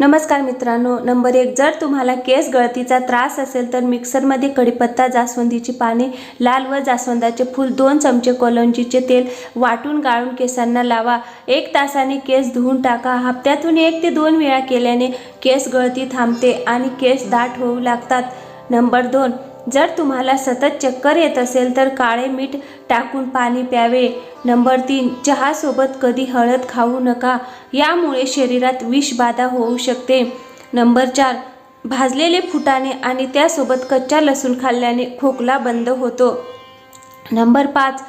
नमस्कार मित्रांनो नंबर एक जर तुम्हाला केस गळतीचा त्रास असेल तर मिक्सरमध्ये कढीपत्ता जास्वंदीची पाने लाल व जास्वंदाचे फूल दोन चमचे कोलंजीचे तेल वाटून गाळून केसांना लावा. एक तासाने केस धुवून टाका. हप्त्यातून एक ते दोन वेळा केल्याने केस गळती थांबते आणि केस दाट होऊ लागतात. नंबर दोन जर तुम्हाला सतत चक्कर येत असेल तर काळे मीठ टाकून पाणी प्यावे. नंबर तीन चहासोबत कधी हळद खाऊ नका. यामुळे शरीरात विषबाधा होऊ शकते. नंबर चार भाजलेले फुटाणे आणि त्यासोबत कच्चा लसूण खाल्ल्याने खोकला बंद होतो. नंबर पाच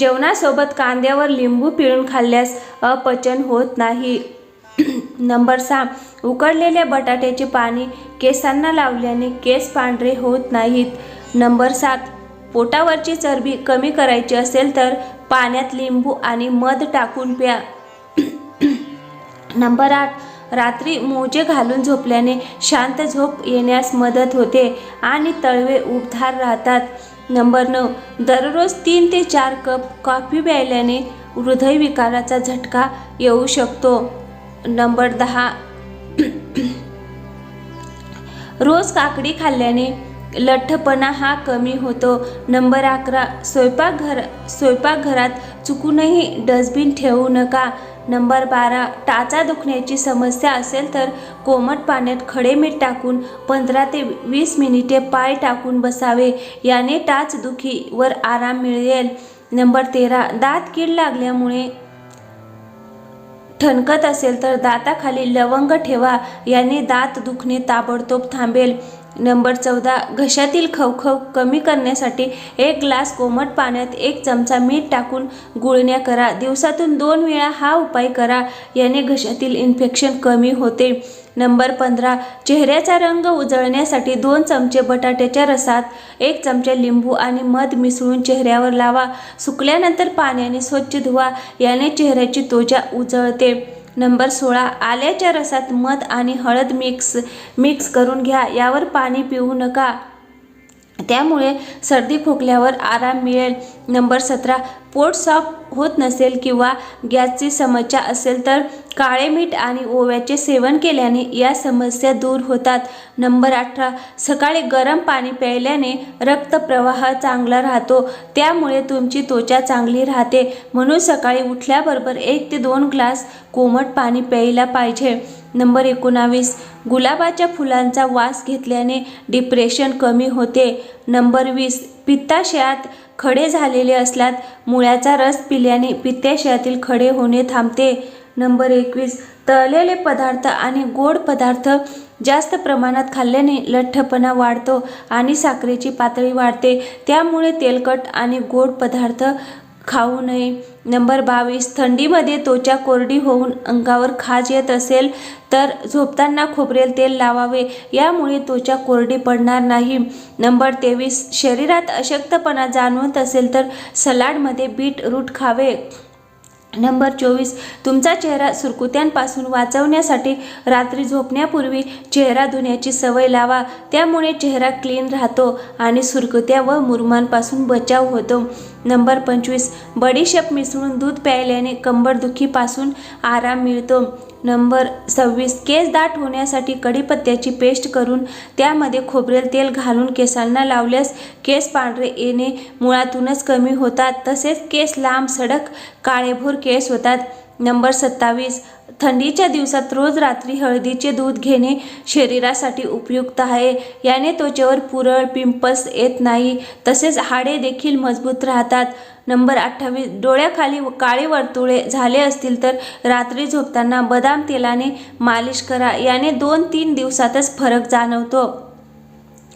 जेवणासोबत कांद्यावर लिंबू पिळून खाल्ल्यास अपचन होत नाही. नंबर सहा उकडलेल्या बटाट्याचे पाणी केसांना लावल्याने केस पांढरे होत नाहीत. नंबर सात पोटावरची चरबी कमी करायची असेल तर पाण्यात लिंबू आणि मध टाकून प्या. नंबर आठ रात्री मोजे घालून झोपल्याने शांत झोप येण्यास मदत होते आणि तळवे उबदार राहतात. नंबर नऊ दररोज तीन ते चार कप कॉफी प्यायल्याने हृदयविकाराचा झटका येऊ शकतो. नंबर दहा. रोज काकडी खाल्ल्याने लठ्ठपणा हा कमी होतो. नंबर अकरा स्वयंपाकघर स्वयंपाकघरात चुकूनही डस्टबिन ठेवू नका. नंबर बारा टाचा दुखण्याची समस्या असेल तर कोमट पाण्यात खडे मीठ टाकून पंधरा ते वीस मिनिटे पाय टाकून बसावे. याने टाच दुखीवर आराम मिळेल. नंबर तेरा दात कीड लागल्यामुळे ठणकत असेल तर दाताखाली लवंग ठेवा. याने दात दुखणे ताबडतोब थांबेल. नंबर चौदा घशातील खवखव कमी करण्यासाठी एक ग्लास कोमट पाण्यात एक चमचा मीठ टाकून गुळण्या करा. दिवसातून दोन वेळा हा उपाय करा याने घशातील इन्फेक्शन कमी होते. नंबर पंधरा चेहऱ्याचा रंग उजळण्यासाठी दोन चमचे बटाट्याच्या रसात एक चमचा लिंबू आणि मध मिसळून चेहऱ्यावर लावा. सुकल्यानंतर पाण्याने स्वच्छ धुवा याने चेहऱ्याची त्वचा उजळते. नंबर सोळा. आल्याच्या रसात मध आणि हळद मिक्स मिक्स करून घ्या. यावर पाणी पिऊ नका. त्यामुळे सर्दी खोकल्यावर आराम मिळेल. नंबर सतरा. पोट साफ होत नसेल किंवा गॅसची समस्या असेल तर काळे मीठ आणि ओव्याचे सेवन केल्याने या समस्या दूर होतात. नंबर अठरा सकाळी गरम पाणी प्यायल्याने रक्तप्रवाह चांगला राहतो. त्यामुळे तुमची त्वचा चांगली राहते. म्हणून सकाळी उठल्याबरोबर एक ते दोन ग्लास कोमट पाणी प्यायला पाहिजे. नंबर एकोणावीस गुलाबाच्या फुलांचा वास घेतल्याने डिप्रेशन कमी होते. नंबर वीस पित्ताशयात खडे झालेले असल्यात. मुळ्याचा रस पिल्याने पित्ताशयातील खडे होणे थांबते. नंबर एकवीस. तळलेले पदार्थ आणि गोड पदार्थ जास्त प्रमाणात खाल्ल्याने लठ्ठपणा वाढतो आणि साखरेची पातळी वाढते. त्यामुळे तेलकट आणि गोड पदार्थ खाऊ नये. नंबर बावीस थंडीमध्ये त्वचा कोरडी होऊन अंगावर खाज येत असेल तर झोपताना खोबरेल तेल लावावे. यामुळे त्वचा कोरडी पडणार नाही. नंबर तेवीस शरीरात अशक्तपणा जाणवत असेल तर सलाडमध्ये बीट रूट खावे. नंबर चोवीस तुमचा चेहरा सुरकुत्यांपासून वाचवण्यासाठी रात्री झोपण्यापूर्वी चेहरा धुण्याची सवय लावा. त्यामुळे चेहरा क्लीन राहतो आणि सुरकुत्या व मुरमांपासून बचाव होतो. नंबर पंचवीस. बडीशेप मिसळून दूध प्यायल्याने कंबरदुखीपासून आराम मिळतो. नंबर सव्वीस. केस दाट होण्यासाठी कढीपत्त्याची पेस्ट करून त्यामध्ये खोबरेल तेल घालून केसांना लावल्यास केस पांढरे येणे मुळातूनच कमी होतात. तसेच केस लांब सडक काळेभोर केस होतात. नंबर सत्तावीस. थंडीच्या दिवसात रोज रात्री हळदीचे दूध घेणे शरीरासाठी उपयुक्त आहे. याने त्वचेवर पुरळ पिंपल्स येत नाही. तसेच हाडे देखील मजबूत राहतात. नंबर अठ्ठावीस. डोळ्याखाली काळे वर्तुळे झाले असतील तर रात्री झोपताना बदाम तेलाने मालिश करा. याने दोन तीन दिवसातच फरक जाणवतो.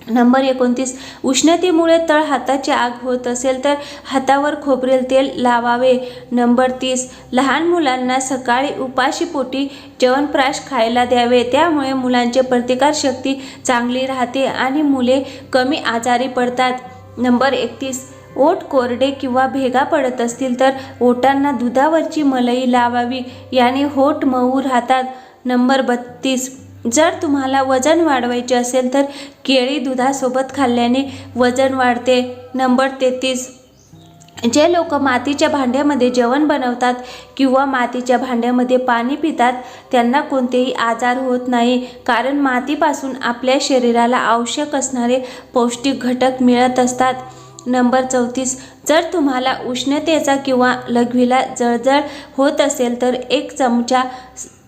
नंबर एकोणतीस. उष्णतेमुळे तळ हाताची आग होत असेल तर हातावर खोबरेल तेल लावावे. नंबर तीस. लहान मुलांना सकाळी उपाशीपोटी च्यवनप्राश खायला द्यावे. त्यामुळे मुलांची प्रतिकारशक्ती चांगली राहते आणि मुले कमी आजारी पडतात. नंबर एकतीस. ओठ कोरडे किंवा भेगा पडत असतील तर ओटांना दुधावरची मलई लावावी. याने होट मऊ राहतात. नंबर बत्तीस. जर तुम्हाला वजन वाढवायचे असेल तर केळी दुधासोबत खाल्ल्याने वजन वाढते. नंबर तेहतीस. जे लोक मातीच्या भांड्यामध्ये जेवण बनवतात किंवा मातीच्या भांड्यामध्ये पाणी पितात त्यांना कोणतेही आजार होत नाही. कारण मातीपासून आपल्या शरीराला आवश्यक असणारे पौष्टिक घटक मिळत असतात. नंबर चौतीस. जर तुम्हाला उष्णतेचा किंवा लघवीला जळजळ होत असेल तर एक चमचा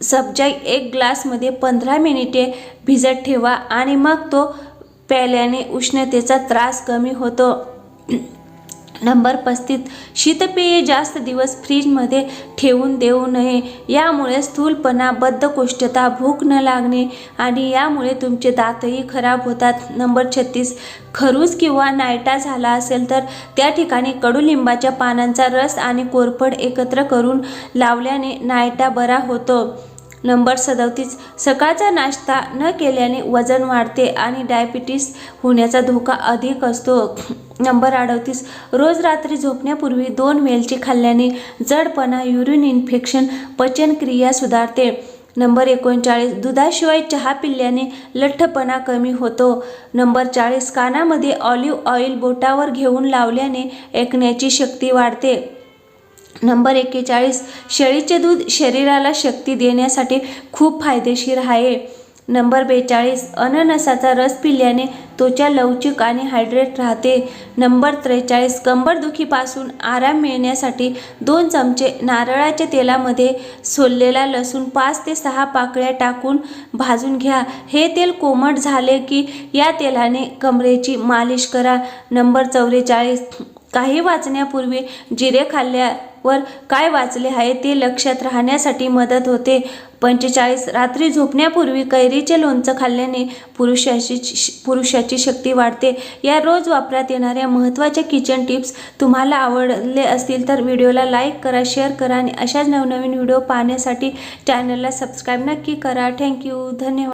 सब्जा एक ग्लासमध्ये पंधरा मिनिटे भिजत ठेवा आणि मग तो प्यायल्याने उष्णतेचा त्रास कमी होतो. नंबर पस्तीस. शीतपेये जास्त दिवस फ्रीजमध्ये ठेवून देऊ नये. यामुळे स्थूलपणा बद्धकोष्ठता भूक न लागणे आणि यामुळे तुमचे दातही खराब होतात. नंबर छत्तीस. खरूज किंवा नायटा झाला असेल तर त्या ठिकाणी कडुलिंबाच्या पानांचा रस आणि कोरफड एकत्र करून लावल्याने नायटा बरा होतो. नंबर सदतीस. सकाळचा नाश्ता न केल्याने वजन वाढते आणि डायबिटीस होण्याचा धोका अधिक असतो. नंबर अडतीस. रोज रात्री झोपण्यापूर्वी दोन वेलची खाल्ल्याने जडपणा युरिन इन्फेक्शन पचनक्रिया सुधारते. नंबर एकोणचाळीस. दुधाशिवाय चहा पिल्याने लठ्ठपणा कमी होतो. नंबर चाळीस. कानामध्ये ऑलिव्ह ऑइल बोटावर घेऊन लावल्याने ऐकण्याची शक्ती वाढते. नंबर एक्केचाळीस शेळीचे दूध शरीराला शक्ती देण्यासाठी खूप फायदेशीर आहे. नंबर बेचाळीस अननसाचा रस पिल्याने त्वचा लवचिक आणि हायड्रेट राहते. नंबर त्रेचाळीस कंबरदुखीपासून आराम मिळण्यासाठी दोन चमचे नारळाच्या तेलामध्ये सोललेला लसूण पाच ते सहा पाकळ्या टाकून भाजून घ्या. हे तेल कोमट झाले की या तेलाने कमरेची मालिश करा. नंबर चौवेचाळीस काही वाचण्यापूर्वी जिरे खाल्ल्यावर काय वाचले आहे ते लक्षात राहण्यासाठी मदत होते. पंचेचाळीस रात्री झोपण्यापूर्वी कैरीचे लोणचं खाल्ल्याने पुरुषाची पुरुषाची शक्ती वाढते. या रोज वापरात येणाऱ्या महत्त्वाच्या किचन टिप्स तुम्हाला आवडले असतील तर व्हिडिओला लाईक करा शेअर करा आणि अशाच नवनवीन व्हिडिओ पाहण्यासाठी चॅनलला सबस्क्राईब नक्की करा. थँक्यू. धन्यवाद.